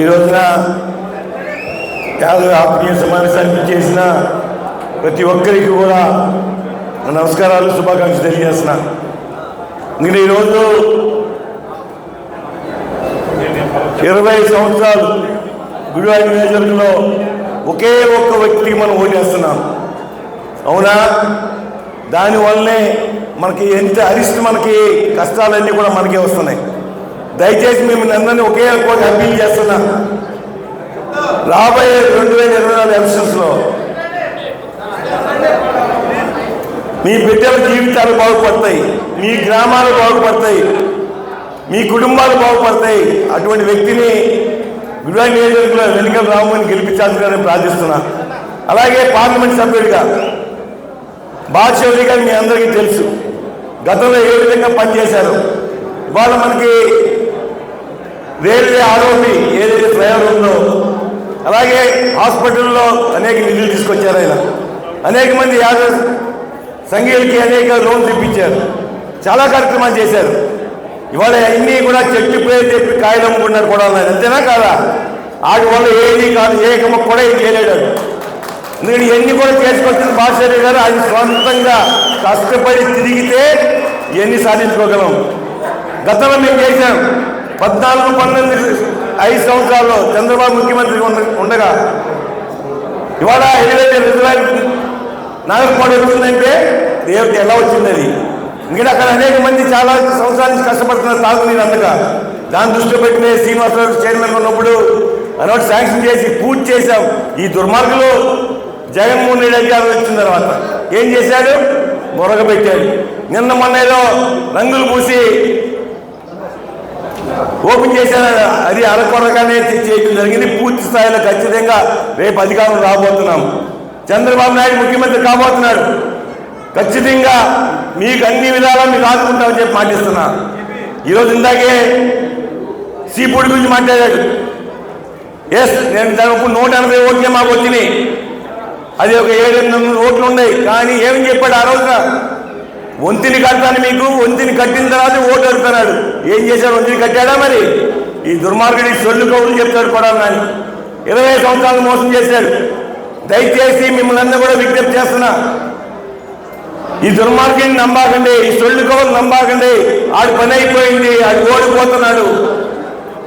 ఈ రోజున యాదవ్ ఆత్మీయ సమావేశానికి చేసిన ప్రతి ఒక్కరికి కూడా నమస్కారాలు శుభాకాంక్షలు తెలియజేస్తున్నా. నేను ఈరోజు ఇరవై సంవత్సరాలు గుడివాడ నియోజకవర్గంలో ఒకే ఒక్క వ్యక్తికి మనం ఓటేస్తున్నాం అవునా? దానివల్లనే మనకి ఎంత అరిస్ట్ మనకి కష్టాలన్నీ కూడా మనకే వస్తున్నాయి. దయచేసి మిమ్మల్ని అందరినీ ఒకే కోరి అప్పీల్ చేస్తున్నా. రాబోయే రెండు వేల ఇరవై నాలుగు ఎలక్షన్స్లో మీ బిడ్డల జీవితాలు బాగుపడతాయి మీ గ్రామాలు బాగుపడతాయి మీ కుటుంబాలు బాగుపడతాయి. అటువంటి వ్యక్తిని గుడివాడ నియోజకవర్గంలో వెనుకల రామని గెలిపించాల్సిందని ప్రార్థిస్తున్నా. అలాగే పార్లమెంట్ సభ్యుడిగా బాలశౌరి గారు మీ అందరికీ తెలుసు. గతంలో ఏ విధంగా పనిచేశారు? వాళ్ళ మనకి రైల్వే ఆరోపి ఏదైతే ఫ్లైఓవర్ ఉందో అలాగే హాస్పిటల్లో అనేక నిధులు తీసుకొచ్చారు ఆయన. అనేక మంది యాద సంఘీయులకి అనేక లోన్స్ ఇప్పించారు చాలా కార్యక్రమాలు చేశారు. ఇవాళ అన్నీ కూడా చెట్టు పేరు చెప్పి కాయలు అమ్ముకున్నారు కూడా ఉన్నారు. అంతేనా కాదా? వాటి వల్ల ఏది కాదు ఏకమ్మ కూడా ఏం చేయలేడు ఎందుకంటే ఇవన్నీ కూడా చేసుకొచ్చిన భాషారి గారు అది సొంతంగా కష్టపడి తిరిగితే ఇవన్నీ సాధించుకోగలం? గతంలో మేము చేశాం. పద్నాలుగు పన్నెండు ఐదు సంవత్సరాల్లో చంద్రబాబు ముఖ్యమంత్రి ఉండ- ఉండగా ఇవాళ ఏదైతే రిజర్వాయర్ నాగరికోట వచ్చిందంటే దేవుడికి ఎలా వచ్చింది అది ఎందుకంటే అక్కడ అనేక మంది చాలా సంవత్సరాల నుంచి కష్టపడుతున్నారు తాగునీరు అందక దాన్ని దృష్టిలో పెట్టిన శ్రీనివాసరావు చైర్మన్ ఉన్నప్పుడు అనౌట్ శాంక్షన్ చేసి పూర్తి చేశాం. ఈ దుర్మార్గులు జగన్మోహన్ రెడ్డి అధికారం వచ్చిన తర్వాత ఏం చేశాడు మొరగ పెట్టాడు నిన్న మొన్న ఏదో రంగులు పూసి ఓపెన్ చేసిన అది అరకొరగానే చేయడం జరిగింది. పూర్తి స్థాయిలో ఖచ్చితంగా రేపు అధికారం రాబోతున్నాం. చంద్రబాబు నాయుడు ముఖ్యమంత్రి కాబోతున్నాడు. ఖచ్చితంగా మీకు అన్ని విధాలా మీకు ఆదుకుంటామని చెప్పి మాటిస్తున్నా. ఈరోజు ఇందాకే సీపూడి గురించి మాట్లాడాడు. ఎస్ నేను దానికి నూట ఎనభై ఓట్లే మాకు వచ్చినాయి. అది ఒక ఏడు ఎనిమిది ఓట్లు ఉన్నాయి. కానీ ఏమని చెప్పాడు ఆ రోజున? వంతిని కడతాను మీకు వంతిని కట్టిన తర్వాత ఓటు అడుగుతున్నాడు. ఏం చేశాడు? వంతిని కట్టాడా మరి? ఈ దుర్మార్గుడి సొల్లు కవులు చెప్తాడు కూడా కానీ ఇరవై సంవత్సరాలు మోసం చేశాడు. దయచేసి మిమ్మల్ని అందరూ కూడా విజ్ఞప్తి చేస్తున్నా. ఈ దుర్మార్గుని నమ్మాకండి ఈ సొల్లు కౌలు నమ్మాకండి. ఆడి పని అయిపోయింది ఆడు ఓడిపోతున్నాడు.